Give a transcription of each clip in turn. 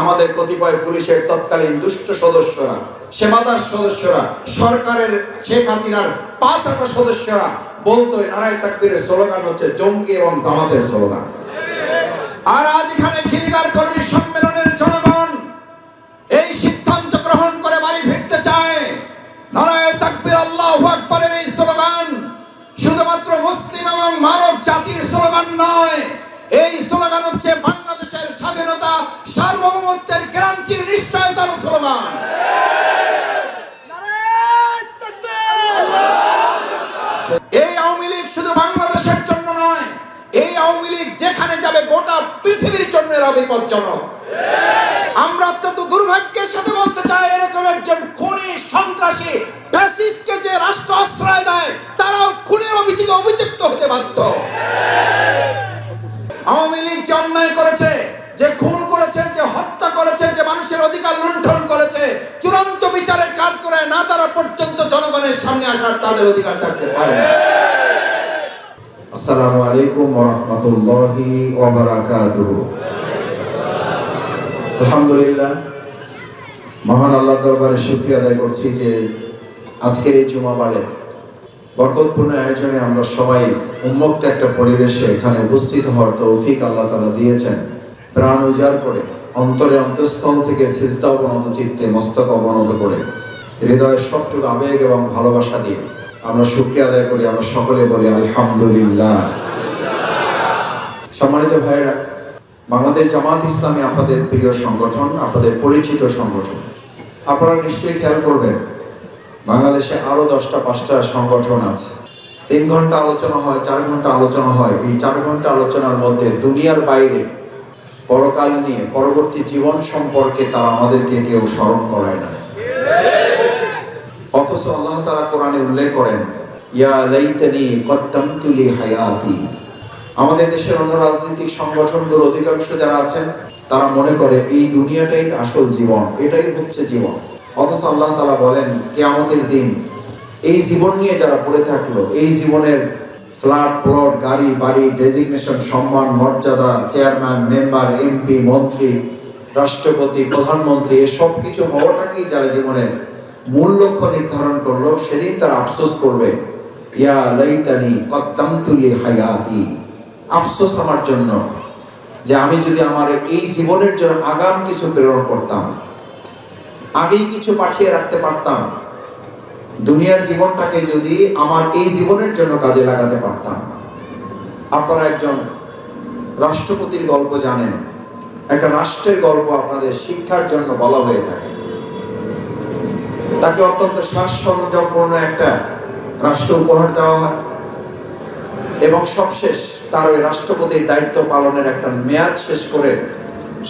আমাদের কতিপয় পুলিশের তৎকালীন দুষ্ট সদস্যরা, সেবাদার সদস্যরা, সরকারের শেখ হাসিনার পাঁচ আটা সদস্যরা বলতো নারায় তাকবীরের স্লোগান হচ্ছে জঙ্গি এবং জামাতের স্লোগান। আর আজ এখানে খিলগার কর্মী সম্মেলনের জনগণ এই সিদ্ধান্ত গ্রহণ করে বাড়ি ফিরতে চায়। নারায় তাকবীর আল্লাহু আকবারের এই স্লোগান শুধুমাত্র মুসলিম এবং মানব জাতির স্লোগান নয়, এই স্লোগান হচ্ছে বাংলাদেশের স্বাধীনতা সার্বভৌমত্বের ক্রান্তির নিশ্চয়তার স্লোগান এই আওয়ামী লীগ শুধু বাংলাদেশের জন্য নয় এই আওয়ামী লীগ যেখানে যাবে গোটা পৃথিবীর জন্য এরা বিপজ্জনক। আমরা অত্যন্ত দুর্ভাগ্যের সাথে বলতে চাই এরকম একজন খুনি সন্ত্রাসী ফ্যাসিস্টকে যে রাষ্ট্র আশ্রয় দেয় তারাও খুনের অভিযোগে অভিযুক্ত হতে বাধ্য। আওয়ামী লীগ যে অন্যায় করেছে যে খুন করেছে, যে হত্যা করেছে, যে মানুষের অধিকার লুণ্ঠন করেছে, চূড়ান্ত বিচারের কাজ করে না তারা পর্যন্ত জনগণের সামনে আসার তাদের অধিকার থাকতে পারে আসসালামু আলাইকুম আলহামদুলিল্লাহ, মহান আল্লাহ দরবারে শুকরিয়া আদায় করছি যে আজকের এই জুমাবারে বরকতপূর্ণ আয়োজনে আমরা সবাই উন্মুক্ত একটা পরিবেশে এখানে উপস্থিত হওয়ার তৌফিক আল্লাহ তাআলা দিয়েছেন। প্রাণ উজাড় করে, অন্তরে অন্তঃস্থল থেকে সিজদা অবনত চিত্তে মস্তক অবনত করে। হৃদয়ের সবটুকু আবেগ এবং ভালোবাসা দিয়ে আমরা শুকরিয়া আদায় করি, আমরা সকলে বলি আলহামদুলিল্লাহ। সম্মানিত ভাইরা বাংলাদেশ জামাত ইসলামী আপনাদের প্রিয় সংগঠন, আপনাদের পরিচিত সংগঠন। আপনারা নিশ্চয়ই খেয়াল করবেন, বাংলাদেশে আরও দশটা, পাঁচটা সংগঠন আছে। তিন ঘণ্টা আলোচনা হয়, চার ঘণ্টা আলোচনা হয়। এই চার ঘণ্টা আলোচনার মধ্যে দুনিয়ার বাইরে পরকাল নিয়ে পরবর্তী জীবন সম্পর্কে তারা আমাদেরকে কেউ স্মরণ করায় না। অথচ আল্লাহ তারা কোরআনে উল্লেখ করেন, ইয়া লাইতানি হায়াতি। আমাদের দেশের অন্য রাজনৈতিক সংগঠনগুলো অধিকাংশ যারা আছেন, তারা মনে করে এই দুনিয়াটাই আসল জীবন, এটাই হচ্ছে জীবন। অথচ আল্লাহ তালা বলেন, কেয়ামতের দিন এই জীবন নিয়ে যারা পড়ে থাকল, এই জীবনের ফ্ল্যাট, প্লট, গাড়ি, বাড়ি, ডেজিগনেশন, সম্মান, মর্যাদা, চেয়ারম্যান, মেম্বার, এমপি, মন্ত্রী, রাষ্ট্রপতি, প্রধানমন্ত্রী এসব কিছু হওয়াটাকেই যারা জীবনের মূল লক্ষ্য নির্ধারণ করল, সেদিন তারা আফসোস করবে। ইয়া লাইতানি কদ্দামতু লি হায়াতি। আফসোস আমার জন্য যে আমি যদি আমার এই জীবনের জন্য আগাম কিছু প্রেরণ করতাম, আগেই কিছু পাঠিয়ে রাখতে পারতাম দুনিয়ার জীবনটাকে যদি আমার এই জীবনের জন্য কাজে লাগাতে পারতাম। আপনারা একজন রাষ্ট্রপতির গল্প জানেন। একটা রাষ্ট্রের গল্প আপনাদের শিক্ষার জন্য বলা হয়ে থাকে। তাকে অত্যন্ত শ্বাস সরঞ্জামপূর্ণ একটা রাষ্ট্র উপহার দেওয়া হয়। এবং সবশেষ তার ওই রাষ্ট্রপতির দায়িত্ব পালনের একটা মেয়াদ শেষ করে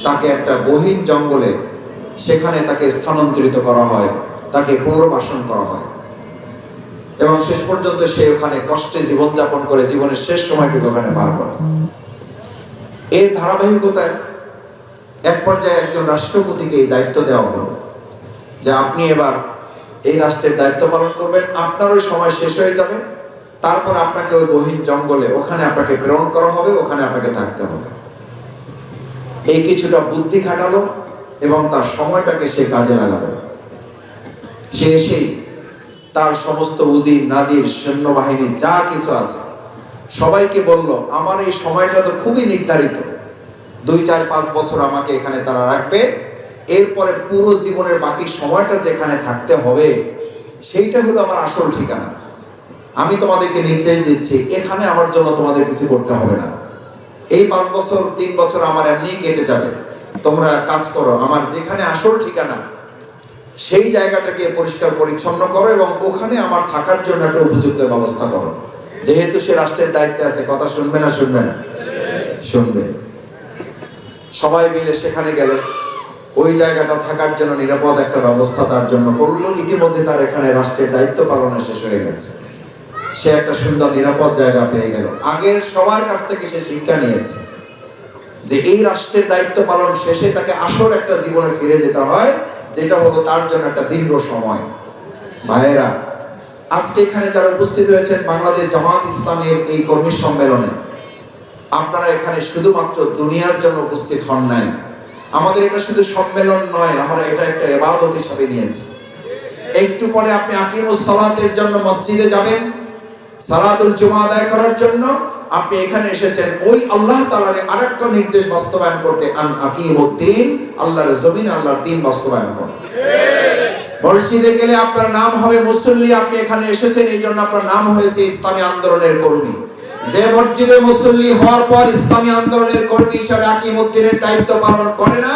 তাকে একটা গহীন জঙ্গলে সেখানে তাকে স্থানান্তরিত করা হয়, তাকে পুনর্বাসন করা হয়। এবং শেষ পর্যন্ত সে ওখানে কষ্টে জীবনযাপন করে জীবনের শেষ সময়টুকু ওখানে পার করে। এর ধারাবাহিকতায় এক পর্যায়ে একজন রাষ্ট্রপতিকে এই দায়িত্ব দেওয়া হলো যে আপনি এবার এই রাষ্ট্রের দায়িত্ব পালন করবেন, আপনার ওই সময় শেষ হয়ে যাবে, তারপর আপনাকে ওই গহীন জঙ্গলে, ওখানে আপনাকে প্রেরণ করা হবে, ওখানে আপনাকে থাকতে হবে। এই কিছুটা বুদ্ধি খাটালো এবং তার সময়টাকে সে কাজে লাগাবে সে এসেই তার সমস্ত উজির, নাজির, সৈন্যবাহিনী, যা কিছু আছে। সবাইকে বলল, আমার এই সময়টা তো খুবই নির্ধারিত। দুই, চার, পাঁচ বছর আমাকে এখানে তারা রাখবে। এরপরে পুরো জীবনের বাকি সময়টা যেখানে থাকতে হবে, সেইটা হলো আমার আসল ঠিকানা। আমি তোমাদেরকে নির্দেশ দিচ্ছি, এখানে আমার জন্য তোমাদের কিছু করতে হবে না। এই পাঁচ বছর, তিন বছর আমার এমনিই কেটে যাবে। তোমরা কাজ করো, আমার যেখানে আসল ঠিকানা সেই জায়গাটাকে পরিষ্কার পরিচ্ছন্ন করো এবং ওখানে আমার থাকার জন্য একটা উপযুক্ত ব্যবস্থা করো। যেহেতু সে রাষ্ট্রের দায়িত্বে আছে, কথা শুনবে না শুনবে না? শুনবে। সবাই মিলে সেখানে গেল। ওই জায়গাটা থাকার জন্য নিরাপদ একটা ব্যবস্থা তার জন্য করল। ইতিমধ্যে তার এখানে রাষ্ট্রের দায়িত্ব পালনে শেষ হয়ে গেছে। সে একটা সুন্দর নিরাপদ জায়গা পেয়ে গেল। আগের সবার কাছ থেকে সে শিক্ষা নিয়েছে যে এই রাষ্ট্রের দায়িত্ব পালন শেষে তাকে আসল একটা জীবনে ফিরে যেতে হয়। যেটা হলো তার জন্য একটা দীর্ঘ সময়। ভাইয়েরা, আজকে এখানে যারা উপস্থিত হয়েছেন বাংলাদেশ জামাত ইসলামের এই কর্মী সম্মেলনে, আপনারা এখানে শুধুমাত্র দুনিয়ার জন্য উপস্থিত হন নাই। আমাদের এটা শুধু সম্মেলন নয়, আমরা এটা একটা এবাদত হিসাবে নিয়েছি। একটু পরে আপনি আকিমুস সালাতের জন্য মসজিদে যাবেন, সালাতুল জুমা আদায় করার জন্য। আপনি এখানে এসেছেন, ওই আল্লাহ তাআলার আরেকটা নির্দেশ বাস্তবায়ন করতে, আন আকিমুদ্দিন, আল্লাহর জমিন আল্লাহর দিন বাস্তবায়ন করুন। মসজিদে গেলে আপনার নাম হবে মুসল্লি, আপনি এখানে এসেছেন, এই জন্য আপনার নাম হয়েছে ইসলামী আন্দোলনের কর্মী। যে মসজিদে মুসল্লি হওয়ার পর ইসলামী আন্দোলনের কর্মী হিসাবে আকিমুদ্দিনের দায়িত্ব পালন করে না,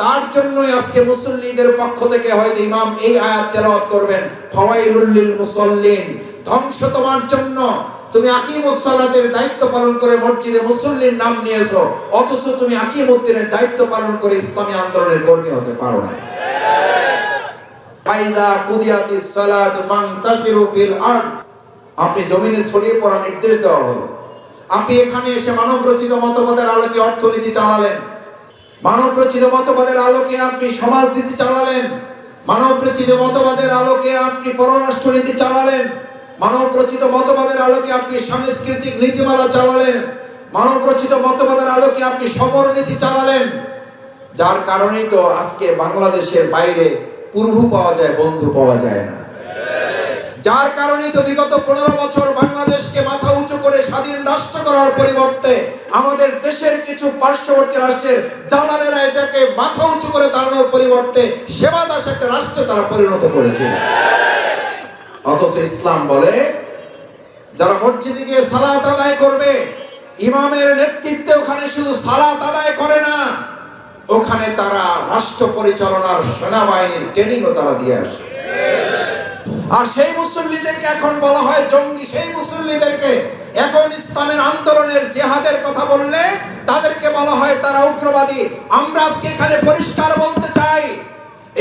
তার জন্যই আজকে মুসল্লিদের পক্ষ থেকে হয়তো ইমাম এই আয়াত তেলাওয়াত করবেন, ফাওয়াইলুল লিল মুসাল্লিন, ধ্বংস তোমার জন্য। তুমি আকিমুস সালাতের দায়িত্ব পালন করে মসজিদে মুসল্লির নাম নিয়েছো, অথচ তুমি আকিমুদ্দিনের দায়িত্ব পালন করে ইসলামী আন্দোলনের কর্মী হতে পারো না ফাইদা কুদিয়াতিস সালাতু ফান্তাশিরু ফিল আরদ। আপনি জমিনে ছড়িয়ে পড়া নির্দেশ দেওয়া হলো। আপনি এখানে এসে মানব রচিত মতবাদের আলোকে অর্থনীতি চালালেন। মানব রচিত মতবাদের আলোকে আপনি সমাজনীতি চালালেন। মানব রচিত মতবাদের আলোকে আপনি পররাষ্ট্রনীতি চালালেন। মানব মতবাদের আলোকে আপনি সাংস্কৃতিক নীতিমালা চালালেন মানব রচিত মতবাদের আলোকে আপনি সমরনীতি চালালেন। যার কারণেই তো আজকে বাংলাদেশের বাইরে পূর্ব পাওয়া যায়, বন্ধু পাওয়া যায় না। যার কারণেই তো বিগত পনেরো বছর বাংলাদেশকে মাথা উঁচু করে স্বাধীন রাষ্ট্র করার পরিবর্তে আমাদের দেশের কিছু পার্শ্ববর্তী রাষ্ট্রের দালালেরা এটাকে মাথা উঁচু করে দাঁড়ানোর পরিবর্তে সেবা দাস একটা রাষ্ট্রে তারা পরিণত করেছিল অথচ ইসলাম বলে, যারা মসজিদে গিয়ে সালাত আদায় করবে, ইমামের নেতৃত্বে ওখানে শুধু সালাত আদায় করে না, ওখানে তারা রাষ্ট্র পরিচালনার সেনাবাহিনীর ট্রেনিংও তারা দিয়ে আসে। আর সেই মুসল্লিদেরকে এখন বলা হয় জঙ্গি, সেই মুসল্লিদেরকে এখন ইসলামের আন্দোলনের জেহাদের কথা বললে, তাদেরকে বলা হয় তারা উগ্রবাদী। আমরা আজকে এখানে পরিষ্কার বলতে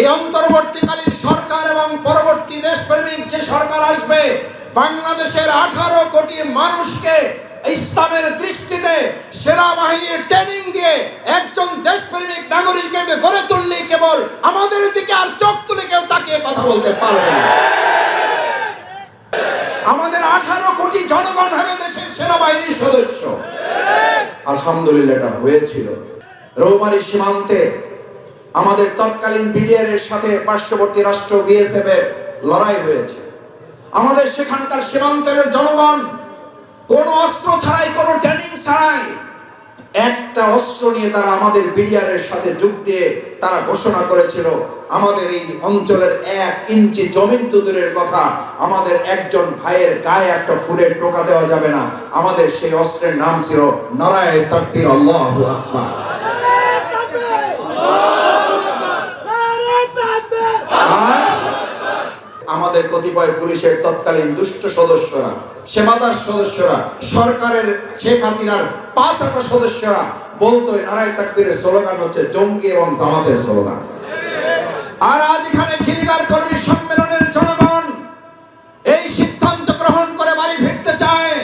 এই অন্তর্বর্তীকালীন সরকার এবং পরবর্তী দেশপ্রেমিক যে সরকার আসবে, বাংলাদেশের আঠারো কোটি মানুষকে ইসলামের দৃষ্টিতে, সেনাবাহিনীর ট্রেনিং দিয়ে একজন দেশপ্রেমিক নাগরিককে গড়ে তুললেই কেবল আমাদের দিকে আর চোখ তুলে কেউ তাকিয়ে কথা বলতে পারবে আমাদের আঠারো কোটি জনগণ হবে দেশের সেনাবাহিনীর সদস্য। আলহামদুলিল্লাহ, এটা হয়েছিল। রৌমারি সীমান্তে আমাদের তৎকালীন বিডিআর এর সাথে পার্শ্ববর্তী রাষ্ট্র বিএসএফ এর লড়াই হয়েছে। আমাদের সেখানকার সীমান্তের জনগণ, কোন অস্ত্র ছাড়াই, কোন ট্রেনিং ছাড়াই, একটা অস্ত্র নিয়ে তারা আমাদের বিডিআর এর সাথে যোগ দিয়ে তারা ঘোষণা করেছিল, আমাদের এই অঞ্চলের এক ইঞ্চি জমিন তো দূরের কথা, আমাদের একজন ভাইয়ের গায়ে একটা ফুলের টোকা দেওয়া যাবে না, আমাদের সেই অস্ত্রের নাম ছিল নারায় তাকবীর আল্লাহু আকবার। আমাদের কতিপয় পুলিশের তৎকালীন দুষ্ট সদস্যরা, সেবাদার সদস্যরা, সরকারের শেখ হাসিনার পাঁচ আটা সদস্যরা বলতো, নারায় তাকবীরের স্লোগান হচ্ছে, জঙ্গি এবং জামাতের স্লোগান। আর আজ এখানে খিলগার কর্মী সম্মেলনের জনগণ এই সিদ্ধান্ত গ্রহণ করে বাড়ি ফিরতে চায়।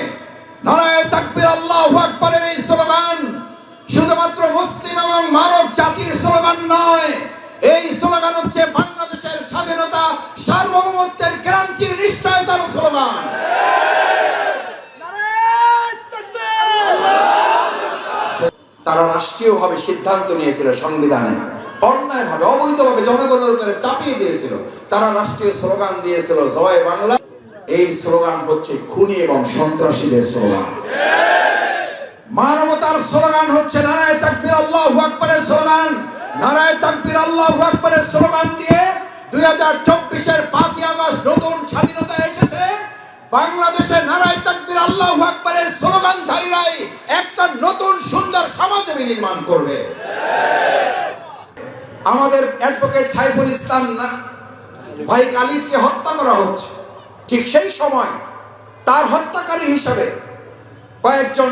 নারায় তাকবীর, আল্লাহু আকবারের এই স্লোগান শুধুমাত্র মুসলিম এবং মানব জাতির স্লোগান নয় এই স্লোগান হচ্ছে বাংলাদেশের স্বাধীনতা, সার্বভৌমত্বের ক্রান্তির নিশ্চয়তার স্লোগান। তারা রাষ্ট্রীয়ভাবে সিদ্ধান্ত নিয়েছিল সংবিধানে। অন্যায় অন্যায়ভাবে, অবৈধভাবে জনগণের উপরে চাপিয়ে দিয়েছিল। তারা রাষ্ট্রীয় স্লোগান দিয়েছিল, জয় বাংলা। এই স্লোগান হচ্ছে খুনি এবং সন্ত্রাসীদের স্লোগান। মানবতার স্লোগান হচ্ছে নারায় তাকবীর, আল্লাহু আকবারের স্লোগান। নারায় তাকবীর আল্লাহু আকবারের স্লোগান দিয়ে দুই হাজার চব্বিশের পাঁচই আগস্ট নতুন স্বাধীনতা এসেছে। বাংলাদেশে নারায় তাকবীর আল্লাহু আকবারের স্লোগানধারীরাই একটা নতুন সুন্দর সমাজ নির্মাণ করবে। আমাদের অ্যাডভোকেট সাইফুল ইসলাম ভাই আলিফকে হত্যা করা হচ্ছে। ঠিক সেই সময় তার হত্যাকারী হিসাবে কয়েকজন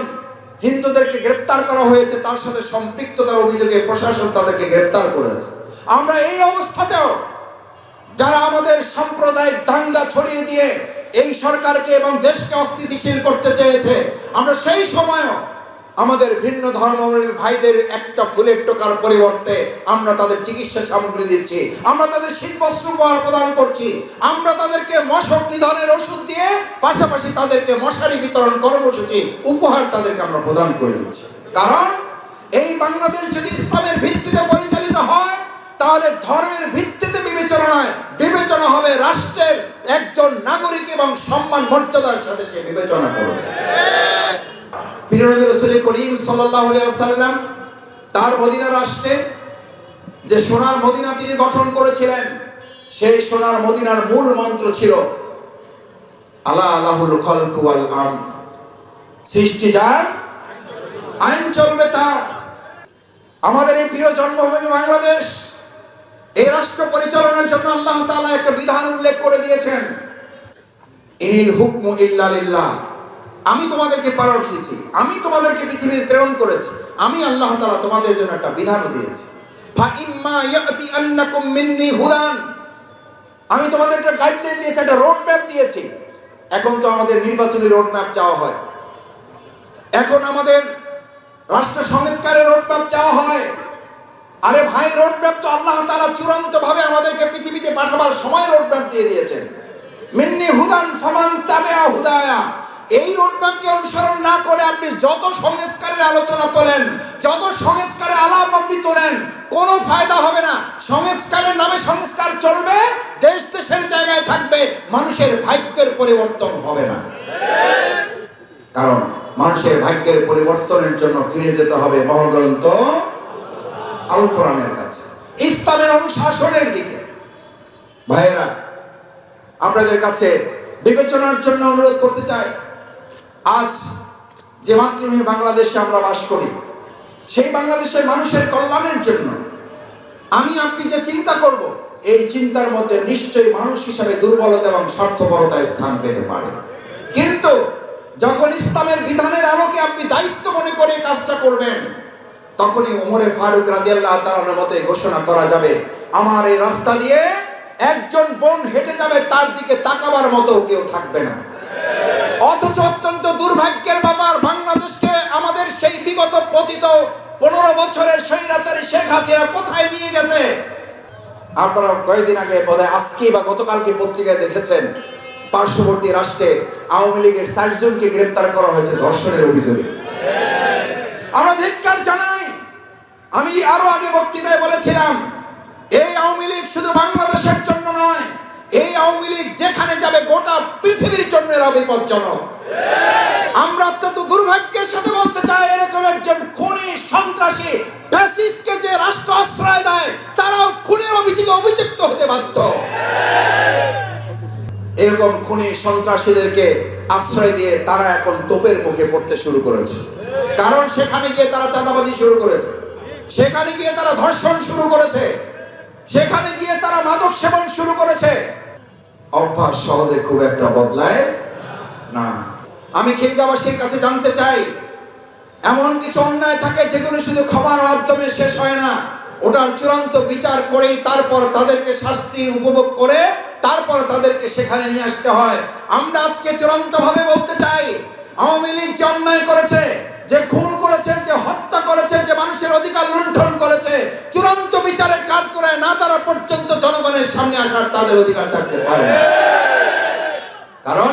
হিন্দুদেরকে গ্রেপ্তার করা হয়েছে, তার সাথে সম্পৃক্ততার অভিযোগে প্রশাসন তাদেরকে গ্রেপ্তার করেছে। আমরা এই অবস্থাতেও যারা আমাদের সাম্প্রদায়িক দাঙ্গা ছড়িয়ে দিয়ে এই সরকারকে এবং দেশকে অস্থিতিশীল করতে চেয়েছে, আমরা সেই সময়ও আমাদের ভিন্ন ধর্মাবলম্বী ভাইদের একটা ফুলের টোকার পরিবর্তে আমরা তাদের চিকিৎসা সামগ্রী দিচ্ছি। আমরা তাদের শীতবস্ত্র উপহার প্রদান করছি। আমরা তাদেরকে মশক নিধনের ওষুধ দিয়ে পাশাপাশি তাদেরকে মশারি বিতরণ কর্মসূচি উপহার তাদেরকে আমরা প্রদান করে দিচ্ছি। কারণ এই বাংলাদেশ যদি ইসলামের ভিত্তিতে পরিচালিত হয়, তাহলে ধর্মের ভিত্তিতে বিবেচনায় বিবেচনা হবে রাষ্ট্রের একজন নাগরিক এবং সম্মান মর্যাদার সাথে সে বিবেচনা করবে। প্রিয় নবী রাসূল করিম ওয়াসাল্লাম তার মদিনা রাষ্ট্রে যে সোনার মদিনা তিনি গঠন করেছিলেন, সেই সোনার মদিনার মূল মন্ত্র ছিল, আলা আলাহুল খলকু ওয়াল আম। সৃষ্টি যার আইন চলবে তার। আমাদের এই প্রিয় জন্মভূমি বাংলাদেশ, এই রাষ্ট্র পরিচালনার জন্য আল্লাহ তাআলা একটা বিধান উল্লেখ করে দিয়েছেন, ইনিল হুকমু ইল্লা আমি তোমাদেরকে পাঠিয়েছি আমি তোমাদেরকে পৃথিবীতে প্রেরণ করেছি, আমি আল্লাহ তালা তোমাদের জন্য একটা বিধান দিয়েছি। আমি তোমাদের একটা গাইডলাইন দিয়েছি, একটা রোড ম্যাপ দিয়েছি। এখন তো আমাদের নির্বাচনী রোড ম্যাপ চাওয়া হয়। এখন আমাদের রাষ্ট্র সংস্কারের রোড ম্যাপ চাওয়া হয়। আরে ভাই রোড ম্যাপ তো আল্লাহ তাআলা চূড়ান্ত ভাবে আমাদেরকে পৃথিবীতে পাঠাবার সময় রোড ম্যাপ দিয়ে দিয়েছেন। মিন্নি হুদান ফামান তাবিআ হুদায়া। এই রোডম্যাপকে অনুসরণ না করে আপনি যত সংস্কারের আলোচনা তোলেন, যত সংস্কারের আলাপ আপনি তোলেন, কোনো ফায়দা হবে না। সংস্কারের নামে সংস্কার চলবে, দেশ দেশের জায়গায় থাকবে, মানুষের ভাগ্যের পরিবর্তন হবে না। কারণ মানুষের ভাগ্যের পরিবর্তনের জন্য ফিরে যেতে হবে মহাগ্রন্থ আল কোরআনের কাছে, ইসলামের অনুশাসনের দিকে। ভাইয়েরা, আপনাদের কাছে বিবেচনার জন্য অনুরোধ করতে চাই আজ যে মাতৃভূমি বাংলাদেশে আমরা বাস করি, সেই বাংলাদেশের মানুষের কল্যাণের জন্য আমি আপনি যে চিন্তা করব, এই চিন্তার মধ্যে নিশ্চয়ই মানুষ হিসাবে দুর্বলতা এবং স্বার্থপরতায় স্থান পেতে পারে। কিন্তু যখন ইসলামের বিধানের আলোকে আপনি দায়িত্ব মনে করে কাজটা করবেন, তখনই ওমরে ফারুক রাদিয়াল্লাহ তাআলার মতে ঘোষণা করা যাবে, আমার এই রাস্তা দিয়ে একজন বোন হেঁটে যাবে, তার দিকে তাকাবার মতো কেউ থাকবে না। অথচ অত্যন্ত দুর্ভাগ্যের ব্যাপার, বাংলাদেশকে আমাদের সেই বিগত পতিত পনেরো বছরের স্বৈরাচারী শেখ হাসিনা কোথায় নিয়ে গেছে? আপনারা কয়েকদিন আগে বোধহয় আজকে বা গতকালকে পত্রিকায় দেখেছেন, পার্শ্ববর্তী রাষ্ট্রে আওয়ামী লীগের ষাট জনকে গ্রেপ্তার করা হয়েছে ধর্ষণের অভিযোগে। আমরা ধিক্কার জানাই, আমি আরও আগে বক্তৃতায় বলেছিলাম, এই আওয়ামী লীগ শুধু বাংলাদেশের জন্য নয় এই আওয়ামী লীগ যেখানে যাবে, গোটা পৃথিবীর জন্য এরা বিপজ্জনক আমরা অত্যন্ত দুর্ভাগ্যের সাথে বলতে চাই, এরকম একজন খুনি, সন্ত্রাসী, ফ্যাসিস্টকে যে রাষ্ট্র আশ্রয় দেয়, তারাও খুনের অভিযোগে অভিযুক্ত হতে বাধ্য। এরকম খুনি, সন্ত্রাসীদেরকে আশ্রয় দিয়ে তারা এখন তোপের মুখে পড়তে শুরু করেছে। কারণ সেখানে গিয়ে তারা চাঁদাবাজি শুরু করেছে। সেখানে গিয়ে তারা ধর্ষণ শুরু করেছে। সেখানে গিয়ে তারা মাদক সেবন শুরু করেছে। অভ্যাস সহজে খুব একটা বদলায় না। আমি খিলগাবাসীর কাছে জানতে চাই, এমন কিছু অন্যায় থাকে যেগুলো শুধু ক্ষমার মাধ্যমে শেষ হয় না, ওটার চূড়ান্ত বিচার করেই তারপর তাদেরকে শাস্তি উপভোগ করে তারপর তাদেরকে সেখানে নিয়ে আসতে হয়। আমরা আজকে চূড়ান্ত ভাবে বলতে চাই, আওয়ামী লীগ যে অন্যায় করেছে, যে খুন করেছে যে হত্যা করেছে, যে মানুষের অধিকার লুণ্ঠন করেছে, চূড়ান্ত বিচারের কাজ করে না তারা পর্যন্ত জনগণের সামনে আসার তাদের অধিকার থাকতে পারে কারণ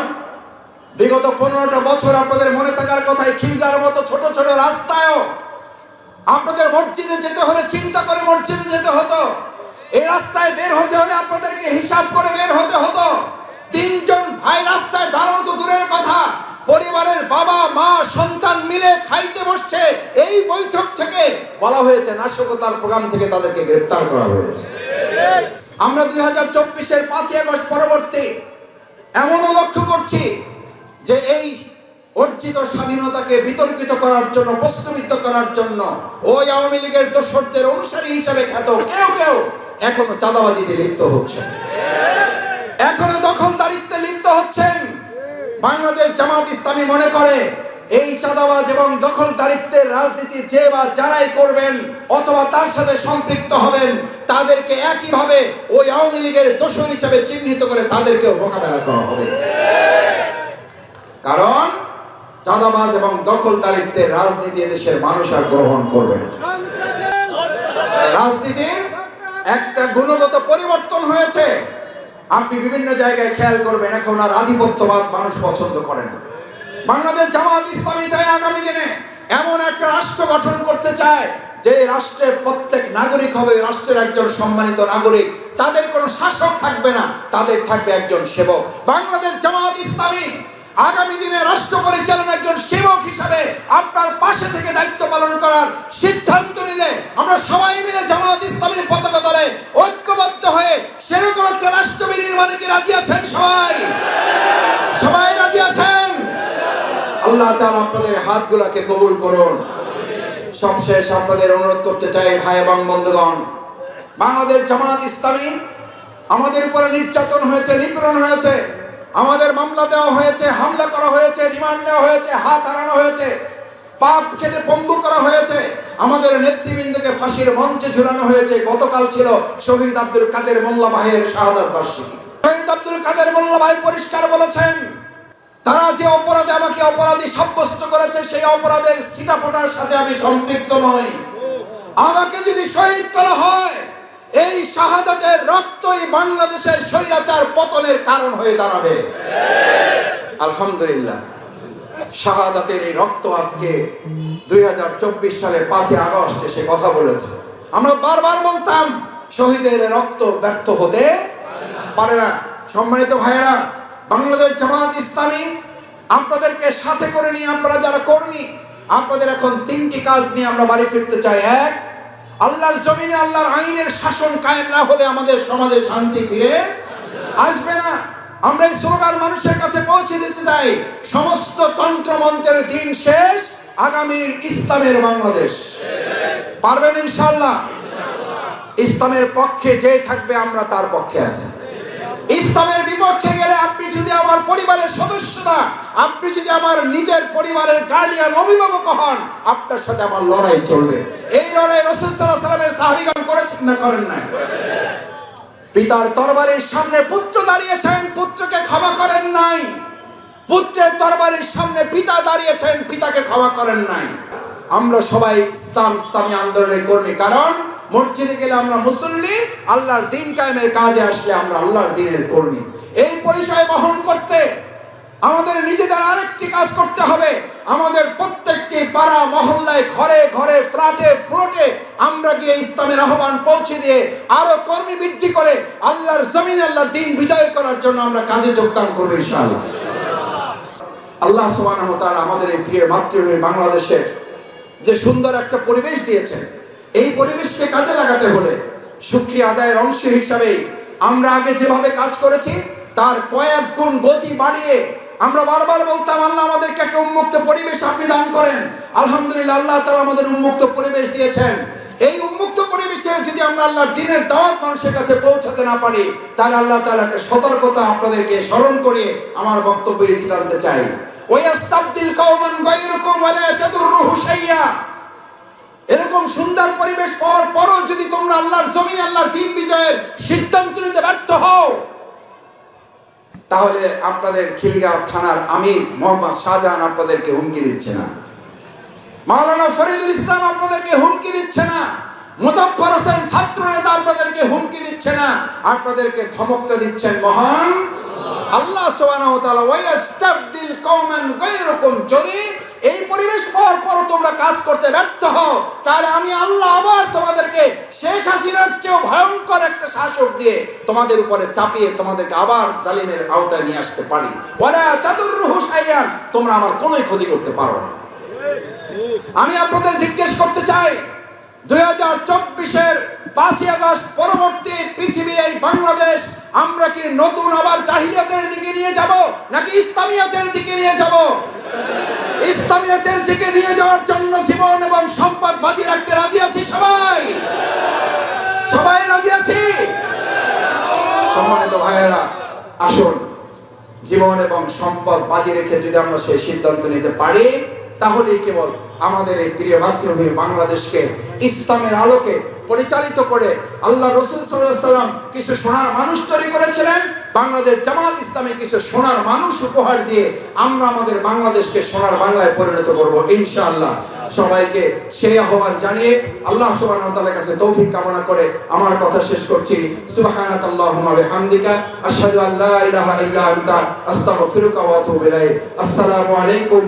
বিগত পনেরোটা বছর আপনাদের মনে থাকার কথাই, খিলগার মতো ছোট ছোট রাস্তায়ও আপনাদের মসজিদে যেতে হলে চিন্তা করে মসজিদে যেতে হতো। এই রাস্তায় বের হতে হলে আপনাদেরকে হিসাব করে বের হতে হতো। তিনজন ভাই রাস্তায় দাঁড়ানো তো দূরের কথা পরিবারের বাবা, মা, সন্তান মিলে খাইতে বসছে। এই বৈঠক থেকে বলা হয়েছে, নাশকতার প্রোগ্রাম থেকে তাদেরকে গ্রেপ্তার করা হয়েছে। আমরা দুই হাজার চব্বিশের পাঁচই আগস্ট পরবর্তী এমনও লক্ষ্য করছি যে এই অর্জিত স্বাধীনতাকে বিতর্কিত করার জন্য প্রশ্নবিদ্ধ করার জন্য ওই আওয়ামী লীগের দোসরদের অনুসারী হিসেবে খ্যাত কেউ কেউ এখনও চাঁদাবাজিতে লিপ্ত হচ্ছে। এখনও হচ্ছেন বাংলাদেশ জামাত ইসলামী মনে করে, এই চাঁদাবাজ এবং দখলদারিত্বের রাজনীতি যে বা যারাই করবেন অথবা তার সাথে সম্পৃক্ত হবেন, তাদেরকে একইভাবে ওই আওয়ামী লীগের দোষর হিসাবে চিহ্নিত করে তাদেরকেও মোকাবেলা করা হবে। কারণ চাঁদাবাজ এবং দখলদারিত্বের রাজনীতি দেশের মানুষ আর গ্রহণ করবে রাজনীতির একটা গুণগত পরিবর্তন হয়েছে। আপনি বিভিন্ন জায়গায় খেয়াল করবেন, এখন আর আধিপত্যবাদ মানুষ পছন্দ করে না। বাংলাদেশ জামাত ইসলামী তাই আগামী দিনে এমন একটা রাষ্ট্র গঠন করতে চায়, যে রাষ্ট্রের প্রত্যেক নাগরিক হবে, রাষ্ট্রের একজন সম্মানিত নাগরিক। তাদের কোনো শাসক থাকবে না, তাদের থাকবে একজন সেবক। বাংলাদেশ জামাত ইসলামী আগামী দিনে রাষ্ট্র পরিচালনার একজন সেবক হিসাবে আপনার পাশে থেকে দায়িত্ব পালন করার সিদ্ধান্ত নিলে আমরা সবাই মিলে জামাত ইসলামীর পতাকা দলে ঐক্যবদ্ধ হয়ে সেরকম একটা রাষ্ট্র নির্মাণে কি রাজি আছেন সবাই? সবাই রাজি আছেন? আল্লাহ তাআলা আপনাদের হাতগুলাকে কবুল করুন। সবশেষ আপনাদের অনুরোধ করতে চাই, ভাই এবং বন্ধুগণ। বাংলাদেশ জামাত ইসলামী আমাদের উপরে নির্যাতন হয়েছে, নিপীড়ন হয়েছে। আমাদের মামলা দেওয়া হয়েছে, হামলা করা হয়েছে, রিমান্ড নেওয়া হয়েছে, হাত হারানো হয়েছে, পাপ কেটে পঙ্গু করা হয়েছে। আমাদের নেতৃবৃন্দকে ফাঁসির মঞ্চে ঝুলানো হয়েছে। গতকাল ছিল শহীদ আব্দুল কাদের মোল্লা ভাইয়ের শাহাদাত বার্ষিকী। শহীদ আব্দুল কাদের মোল্লা ভাই পরিষ্কার বলেছেন, তারা যে অপরাধে আমাকে অপরাধী সাব্যস্ত করেছে, সেই অপরাধের সিটাফোটার সাথে আমি সম্পৃক্ত নই। আমাকে যদি শহীদ করা হয় এই শাহাদাতের রক্তই বাংলাদেশের স্বৈরাচার পতনের কারণ হয়ে দাঁড়াবে। আলহামদুলিল্লাহ, শাহাদাতের এই রক্ত আজকে দুই সালের পাঁচই আগস্টে সে কথা বলেছে। আমরা বারবার বলতাম, শহীদের রক্ত ব্যর্থ হতে পারে না। সম্মানিত ভাইয়েরা, বাংলাদেশ জামাত ইসলামী, আপনাদেরকে সাথে করে নিয়ে আপনারা যারা কর্মী, আপনাদের এখন তিনটি কাজ নিয়ে আমরা বাড়ি ফিরতে চাই। এক আল্লাহর জমিনে আল্লাহর আইনের শাসন কায়েম না হলে আমাদের সমাজে শান্তি ফিরে আসবে না। আমরা এই স্লোগান মানুষের কাছে পৌঁছে দিতে চাই। সমস্ত তন্ত্রমন্ত্রের দিন শেষ। আগামীর ইসলামের বাংলাদেশ। পারবেন ইনশাল্লাহ ইসলামের পক্ষে যে থাকবে আমরা তার পক্ষে আছি। ইসলামের বিপক্ষে গেলে আপনি যদি আমার পরিবারের সদস্য না, আপনি যদি আমার নিজের পরিবারের গার্ডিয়ান অভিভাবক হন, আপনার সাথে আমার লড়াই চলবে। এই লড়াই রসুল সাল্লাহ সাল্লামের সাহাবিগান করেছেন না করেন না পিতার তরবারির সামনে পুত্র দাঁড়িয়েছেন, পুত্রকে ক্ষমা করেন নাই। পুত্রের তরবারির সামনে পিতা দাঁড়িয়েছেন, পিতাকে ক্ষমা করেন নাই। আমরা সবাই ইসলাম, ইসলামী আন্দোলনের কর্মী। কারণ মসজিদে গেলে আমরা মুসল্লি, আল্লাহর দিন কায়েমের কাজে আসলে আমরা আল্লাহর দিনের কর্মী। এই পরিচয় বহন করতে আমাদের নিজেদের আরেকটি কাজ করতে হবে। আমাদের প্রত্যেকটি পাড়া, মহল্লায়, ঘরে ঘরে, ফ্ল্যাটে প্লটে আমরা গিয়ে ইসলামের আহ্বান পৌঁছে দিয়ে আরও কর্মী বৃদ্ধি করে আল্লাহর জমিন আল্লাহর দিন বিজয় করার জন্য আমরা কাজে যোগদান করব ইনশাআল্লাহ। আল্লাহ সুবহানাহু ওয়া আমাদের এই প্রিয় মাতৃভূমি বাংলাদেশের যে সুন্দর একটা পরিবেশ দিয়েছেন, এই পরিবেশকে কাজে লাগাতে হলে সুক্রিয়া আদায়ের অংশ হিসাবে আমরা আগে যেভাবে কাজ করেছি, তার কয়েক গুণ গতি বাড়িয়ে আমরা বারবার বলতাম, আল্লাহ আমাদেরকে একটা উন্মুক্ত পরিবেশ আপনি দান করেন। আলহামদুলিল্লাহ, আল্লাহ তারা আমাদের উন্মুক্ত পরিবেশ দিয়েছেন। এই উন্মুক্ত পরিবেশে যদি আমরা আল্লাহর দিনের দাওয়াত মানুষের কাছে পৌঁছাতে না পারি, তাহলে আল্লাহ তাআলা একটা সতর্কতা আপনাদেরকে স্মরণ করিয়ে আমার বক্তব্য রীতি টানতে চাই। এরকম সুন্দর পরিবেশ পাওয়ার পরও যদি তোমরা আল্লাহর জমিনে আল্লাহর দিন বিজয়ের সিদ্ধান্ত নিতে ব্যর্থ হও তাহলে আপনাদের খিলগাঁও থানার আমির মোহাম্মদ শাহজাহান আপনাদেরকে হুমকি দিচ্ছে না। মাওলানা ফরিদুল ইসলাম আপনাদেরকে হুমকি দিচ্ছে না। মুজাফফর হোসেন ছাত্র নেতা আপনাদেরকে হুমকি দিচ্ছে না। আপনাদেরকে ধমকটা দিচ্ছেন মহান আল্লাহ যদি এই পরিবেশ পাওয়ার পরও তোমরা কাজ করতে ব্যর্থ হও, তাহলে আমি আল্লাহ আবার তোমাদেরকে শেখ হাসিনার চেয়েও ভয়ঙ্কর একটা শাসক দিয়ে তোমাদের উপরে চাপিয়ে তোমাদেরকে আবার জালিমের আওতায় নিয়ে আসতে পারি। তাদুররুহু শাইয়ান তোমরা আমার কোনোই ক্ষতি করতে পারো না। আমি আপনাদের জিজ্ঞেস করতে চাই, দুই হাজার চব্বিশের পাঁচই আগস্ট পরবর্তী পৃথিবী এই বাংলাদেশ, আমরা কি নতুন আবার জাহিলিয়াতের দিকে নিয়ে যাব, নাকি ইসলামিয়াতের দিকে নিয়ে যাব? ইসলামিয়াতের দিকে নিয়ে যাওয়ার জন্য জীবন এবং সম্পদ বাজি রাখতে রাজি আছি সবাই? সবাই রাজি আছি? সম্মানিত ভাইয়েরা, আসুন, জীবন এবং সম্পদ বাজি রেখে যদি আমরা সেই সিদ্ধান্ত নিতে পারি তাহলে কেবল আমাদের এই প্রিয় মাতৃভূমি বাংলাদেশকে ইসলামের আলোকে পরিচালিত করে আল্লাহ রসুল সাল্লাম কিছু সোনার মানুষ তৈরি করেছিলেন। বাংলাদেশ জামাত ইসলামে কিছু সোনার মানুষ উপহার দিয়ে আমরা আমাদের বাংলাদেশকে সোনার বাংলায় পরিণত করব ইনশাআল্লাহ। সবাইকে সেই আহ্বান জানিয়ে আল্লাহ তাআলার কাছে তৌফিক কামনা করে আমার কথা শেষ করছি। সুবহানাকাল্লাহুম্মা বিহামদিকা আসসালামু আলাইকুম